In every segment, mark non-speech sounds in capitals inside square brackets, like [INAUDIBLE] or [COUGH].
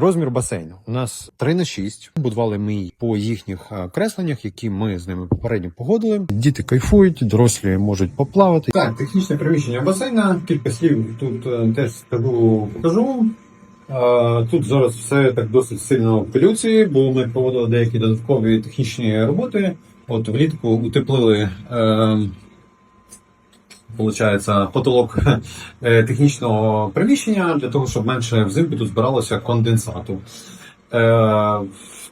Розмір басейну у нас 3 на 6. Будували ми по їхніх е, кресленнях, які ми з ними попередньо погодили. Діти кайфують, дорослі можуть поплавати. Так, технічне приміщення басейна. Кілька слів тут е, теж скажу, покажу. Е, Тут зараз все так досить сильно в пилюці, бо ми проводили деякі додаткові технічні роботи. От влітку утеплили. Получається, потолок [LAUGHS] е, технічного приміщення для того, щоб менше взимку тут збиралося конденсату. Е,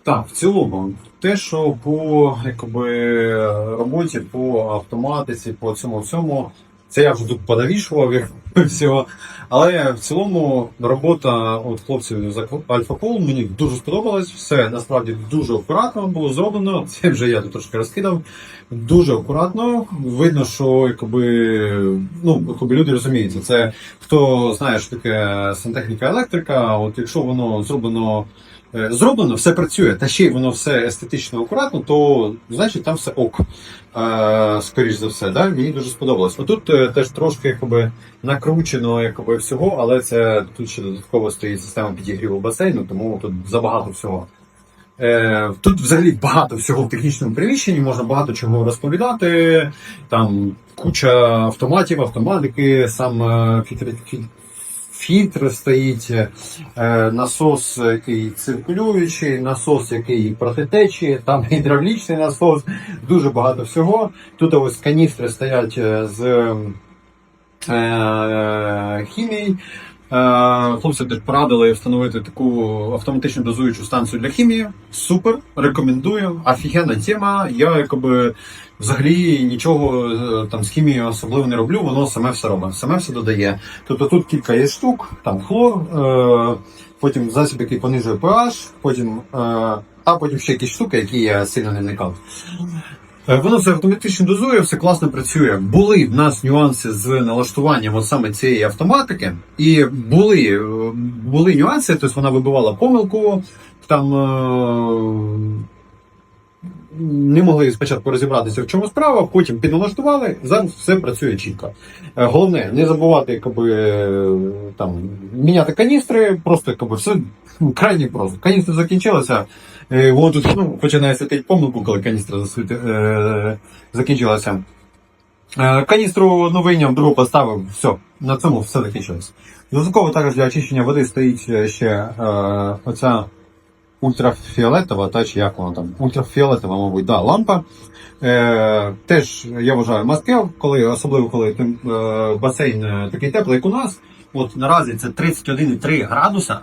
так, в цілому, те, що по якби, роботі, по автоматиці, по цьому всьому, це я вже тут понавішував їх [LAUGHS] всього. Але в цілому робота от хлопців з Альфа-Кол мені дуже сподобалась. Все насправді дуже акуратно було зроблено. [LAUGHS] Це вже я тут трошки розкидав. Дуже акуратно. Видно, що якби, ну, якби люди розуміються. Це хто знає, що таке сантехніка електрика. От якщо воно зроблено. Е, Зроблено, все працює, та ще й воно все естетично акуратно, то значить там все ок. Скоріш за все, да? мені дуже сподобалось. Отут е, теж трошки якби, накручено якби, всього, але це тут ще додатково стоїть система підігріву басейну, тому тут забагато всього. Е, тут взагалі багато всього в технічному приміщенні, можна багато чого розповідати. Там куча автоматів, автоматики, сам фільтр, філь- фільтр стоїть, е, насос, який циркулюючий, насос, який протитечі, там [LAUGHS] гідравлічний насос, дуже багато всього. Тут ось каністри стоять е, з е, хімії. Е, Хлопці теж порадили встановити таку автоматичну дозуючу станцію для хімії. Супер, рекомендую. Офігенна тема. Я якби взагалі нічого е, там з хімією особливо не роблю, воно саме все робить, саме все додає. Тобто тут кілька є штук, там хлор, е, потім засіб, який понижує pH, потім, е, а потім ще якісь штуки, які я сильно не вникав. Е, Воно все автоматично дозує, все класно працює. Були в нас нюанси з налаштуванням от саме цієї автоматики, і були, е, були нюанси, тобто вона вибивала помилку, там е, не могли спочатку розібратися, в чому справа, потім підналаштували, зараз все працює чітко. Е, Головне, не забувати якби, е, там, міняти каністри, просто якби, все ну, крайні просто. Каністра закінчилася, е, воно тут ну, починає світити помилку, коли каністра засвіти, е, закінчилася. Е, Каністру одну другу поставив, все, на цьому все закінчилось. Додатково також для очищення води стоїть е, ще е, оця ультрафіолетова, та чи як вона там, ультрафіолетова, мабуть, да, лампа. Е, теж я вважаю маскев, коли, особливо коли тим, е, басейн е, такий теплий, як у нас. От наразі це 31,3 градуса.